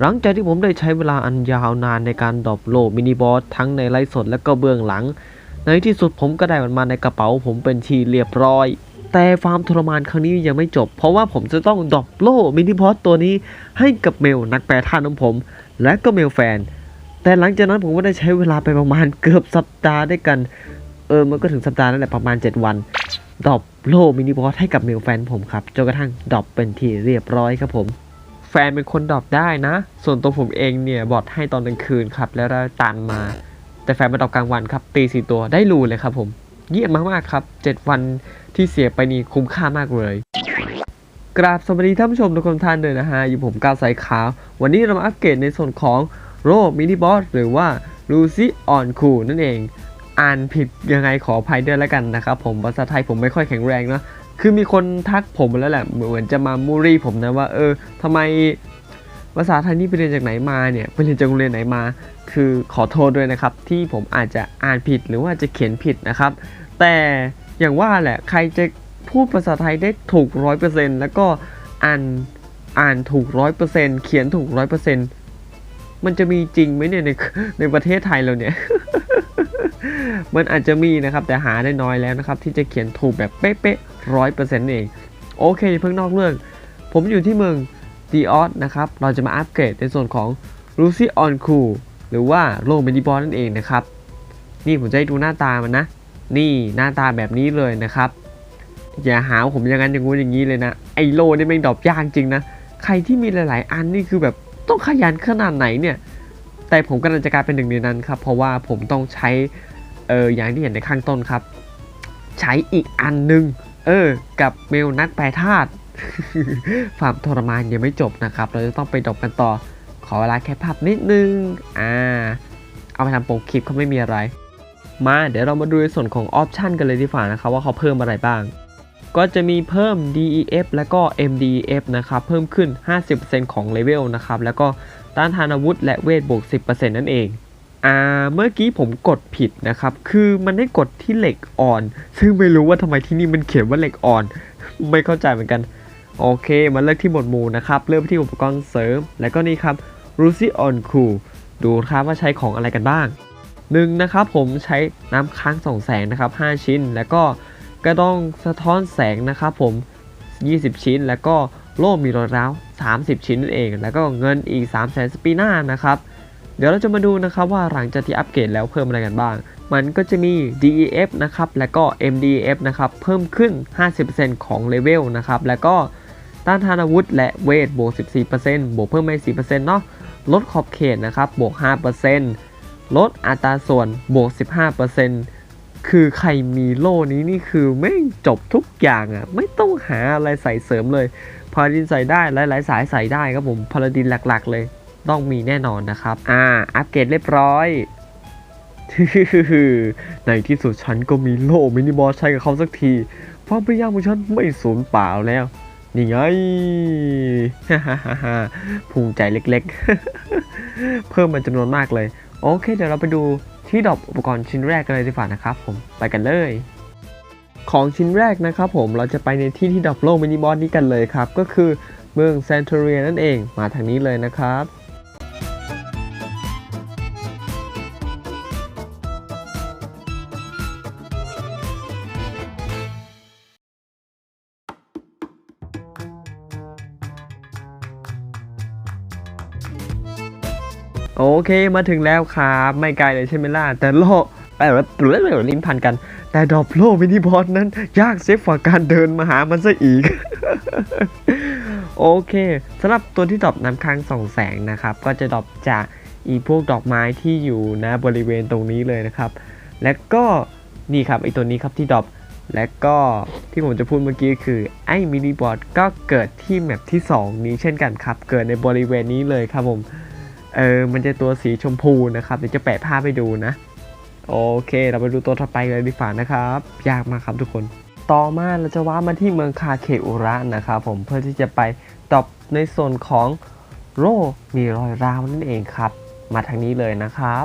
หลังจากที่ผมได้ใช้เวลาอันยาวนานในการดอปโลมินิบอสทั้งในไลฟ์สดและก็เบื้องหลัง ในที่สุดผมก็ได้มันมาในกระเป๋า ผมเป็นทีเรียบร้อย แต่ฟามทรมานครั้งนี้ยังไม่จบ เพราะว่าผมจะต้องดอปโลมินิบอสตัวนี้ให้กับเมลนักแปรธาตุของผม และก็เมลแฟน แต่หลังจากนั้นผมก็ได้ใช้เวลาไปประมาณเกือบสัปดาห์ด้วยกัน เออมันก็ถึงสัปดาห์นั่นแหละประมาณ 7 วันดอปโลมินิบอสให้กับเมลแฟนผมครับจนกระทั่งดอปเป็นที่เรียบร้อยครับผม ฟนเป็นคนดรอปได้นะ ส่วนตัวผมเองเนี่ยบอทให้ตอนกลางคืนครับ แล้วได้ตันมา แต่แฟนมาดรอปกลางวันครับ ตีสี่ตัวได้รูเลยครับผม เยี่ยมมากๆครับ 7 วันที่เสียไปนี่คุ้มค่ามากเลย กราบสวัสดีท่านผู้ชมทุกคนท่านเลยนะฮะ อยู่ผมก้าวสายขาว วันนี้เรามาอัปเกรดในส่วนของโรมินิบอสหรือว่าลูซี่ออนคูนั่นเอง อ่านผิดยังไงขออภัยด้วยแล้วกันนะครับผมภาษาไทยผมไม่ค่อยแข็งแรงเนอะ คือมีคนทักผมแล้วแหละเหมือนจะมามูรี่ผมนะว่า เออทำไมภาษาไทยนี่ไปเรียนจากไหนมาเนี่ยไปเรียนจากโรงเรียนไหนมา คือขอโทษด้วยนะครับ ที่ผมอาจจะอ่านผิดหรือว่าจะเขียนผิดนะครับ แต่อย่างว่าแหละใครจะพูดภาษาไทยได้ถูกร้อยเปอร์เซ็นต์แล้วก็อ่านอ่านถูกร้อยเปอร์เซ็นต์เขียนถูกร้อยเปอร์เซ็นต์มันจะมีจริงไหมเนี่ยในในประเทศไทยเราเนี่ย มันอาจจะมีนะครับแต่หาได้น้อยแล้วนะครับที่จะเขียนถูกแบบเป๊ะๆร้อยเปอร์เซ็นต์เองโอเคเพิ่งนอกเรื่อง ผมอยู่ที่เมืองดีออสนะครับเราจะมาอัปเกรดในส่วนของ l u c y on Cool หรือว่าโลมินิบอลนั่นเองนะครับ นี่ผมจะให้ดูหน้าตามันนะ นี่หน้าตาแบบนี้เลยนะครับ อย่าหาวผมอย่างนั้นอย่างงู้นอย่างนี้เลยนะ ไอโลนี่แม่งดรอปยากจริงนะ ใครที่มีหลาย ๆ อันนี่คือแบบต้องขยันขนาดไหนเนี่ย แต่ผมกำลังจะกลายเป็นหนึ่งในนั้นครับ เพราะว่าผมต้องใช้ เอออย่างที่เห็นในข้างต้นครับ ใช้อีกอันหนึง เออ กับเมลนักแปรธาตุฟามทรมานยังไม่จบนะครับ เราจะต้องไปดบกันต่อ ขอเวลาแค่ภาพนิดนึง อ่า เอาไปทำโปรคลิปเขาไม่มีอะไร มาเดี๋ยวเรามาดูในส่วนของออปชันกันเลยดีกว่านะครับ ว่าเขาเพิ่มอะไรบ้าง ก็จะมีเพิ่ม DEF แล้วก็ MDEF นะครับ เพิ่มขึ้น 50%ของเลเวลนะครับ แล้วก็ต้านทานอาวุธและเวทบวก 10%นั่นเอง อ่าเมื่อกี้ผมกดผิดนะครับ คือมันได้กดที่เหล็กอ่อน ซึ่งไม่รู้ว่าทำไมที่นี่มันเขียนว่าเหล็กอ่อน ไม่เข้าใจเหมือนกัน โอเค มาเลือกที่หมวดหมู่นะครับ เริ่มที่อุปกรณ์เสริม แล้วก็นี่ครับ r u s y on Cool ดูครับว่าใช้ของอะไรกันบ้างหนึ่งนะครับผมใช้น้ำค้างส่องแสงนะครับ 5 ชิ้น แล้วก็กระดองสะท้อนแสงนะครับผม 20 ชิ้น แล้วก็โล่มีรอยร้าว 30 ชิ้นนั่นเอง แล้วก็เงินอีก3 0 0แสนสปีน่านะครับ เดี๋ยวเราจะมาดูนะครับว่าหลังจากที่อัปเกรดแล้วเพิ่มอะไรกันบ้าง มันก็จะมี DEF นะครับ แล้วก็ MDF นะครับ เพิ่มขึ้น 50%ของเลเวลนะครับ แล้วก็ต้านทานอาวุธและเวทบวก 14%บวกเพิ่มไป4%เนาะ ลดขอบเขตนะครับ บวก 5%ลดอัตราส่วนบวก 15%คือใครมีโล่นี้นี่คือไม่จบทุกอย่างอะ่ะ ไม่ต้องหาอะไรใส่เสริมเลย พาราดินใส่ได้หลายๆสายใส่ได้ครับผม พาราดินหลักๆเลย ต้องมีแน่นอนนะครับ อ่า อัปเกรดเรียบร้อย ในที่สุดฉันก็มีโล่มินิบอสใช้กับเขาสักทีความพยายามของฉันไม่สูญเปล่าแล้ว นี่ไง ภูมิใจเล็กๆ เพิ่มมันจำนวนมากเลย โอเค เดี๋ยวเราไปดูที่ดรอปอุปกรณ์ชิ้นแรกกันเลยดีกว่านะครับผม ไปกันเลยของชิ้นแรกนะครับผมเราจะไปในที่ที่ดรอปโลกมินิบอสนี้กันเลยครับ ก็คือเมืองแซนเทเรียนั่นเองมาทางนี้เลยนะครับ โอเคมาถึงแล้วครับไม่ไกลเลยใช่ไหมล่ะ แต่โลเออหรือหรือลิ้นพันกัน แต่ดรอปโลมินิบอสนั้น ยากเซฟกว่าการเดินมาหามันซะอีก โอเคสำหรับตัวที่ดรอปน้ำค้างส่องแสงนะครับ ก็จะดรอปจากอีพวกดอกไม้ที่อยู่นะบริเวณตรงนี้เลยนะครับ และก็นี่ครับไอตัวนี้ครับที่ดรอปและก็ที่ผมจะพูดเมื่อกี้คือไอ้มินิบอสก็เกิดที่แมปที่ 2 นี้เช่นกันครับ เกิดในบริเวณนี้เลยครับผม เออมันจะตัวสีชมพูนะครับเดี๋ยวจะแปะภาพให้ดูนะ โอเค เราไปดูตัวถัดไปเลยดีกว่านะครับ ยากมากครับทุกคน ต่อมาเราจะว้ามาที่เมืองคาเคอุระนะครับผมเพื่อที่จะไปตอบในส่วนของโรมีรอยร้าวนั่นเองครับ มาทางนี้เลยนะครับ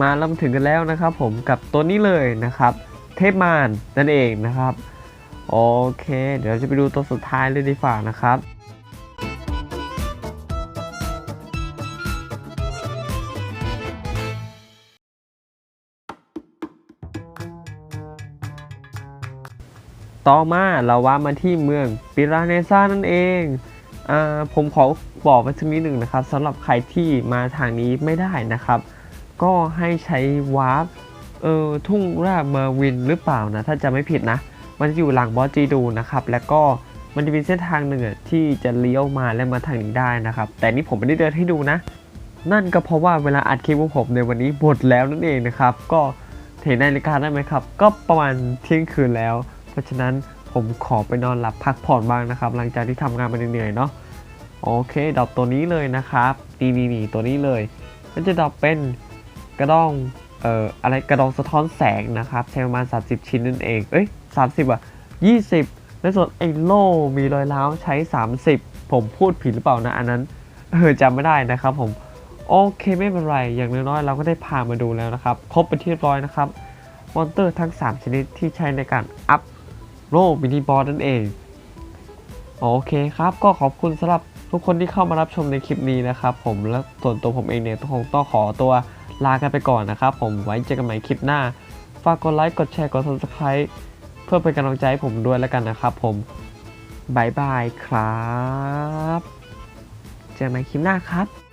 มาเริ่มถึงกันแล้วนะครับ ผมกับตัวนี้เลยนะครับ เทพมารนั่นเองนะครับ โอเค เดี๋ยวจะไปดูตัวสุดท้ายเลยดีฝ่านะครับต่อมาเราว่ามาที่เมืองปิราเนซ่านั่นเองอ่าผมขอบอกไว้สักนิดหนึ่งนะครับสำหรับใครที่มาทางนี้ไม่ได้นะครับ ก็ให้ใช้วาร์ปเออทุ่งราบเมอร์วินหรือเปล่านะถ้าจะไม่ผิดนะ มันจะอยู่หลังบอสจีดูนะครับ แล้วก็มันจะมีเส้นทางหนึ่งที่จะเลี้ยวมาและมาทางนี้ได้นะครับ แต่นี่ผมไม่ได้เดินให้ดูนะ นั่นก็เพราะว่าเวลาอัดคลิปของผมในวันนี้หมดแล้วนั่นเองนะครับ ก็เห็นนาฬิกาได้ไหมครับ ก็ประมาณเที่ยงคืนแล้ว เพราะฉะนั้นผมขอไปนอนหลับพักผ่อนบ้างนะครับ หลังจากที่ทำงานมาเหนื่อยเนาะโอเคดรอปตัวนี้เลยนะครับนี่นี่นี่ตัวนี้เลย มันจะดรอปเป็น กระดองเอ่ออะไรกระดองสะท้อนแสงนะครับใช้ประมาณ 30 ชิ้นนั่นเองเอ้ย30 อะ 20แล้วส่วนไอ้โล่มีรอยร้าวใช้ 30 ผมพูดผิดหรือเปล่านะ อันนั้นเออจำไม่ได้นะครับผม โอเคไม่เป็นไร อย่างน้อยๆเราก็ได้พามาดูแล้วนะครับ ครบไปนที่เรียบร้อยนะครับมอนเตอร์ทั้ง 3 ชนิดที่ใช้ในการอัพโล่มินิบอสนั่นเองโอเคครับ ก็ขอบคุณสำหรับทุกคนที่เข้ามารับชมในคลิปนี้นะครับผมและส่วนตัวผมเองเนี่ยคงต้องขอตัว ลากันไปก่อนนะครับผมไว้เจอกันใหม่คลิปหน้า ฝากกดไลค์กดแชร์กด subscribe เพื่อเป็นกำลังใจให้ผมด้วยแล้วกันนะครับผมบายบายครับ เจอกันใหม่คลิปหน้าครับ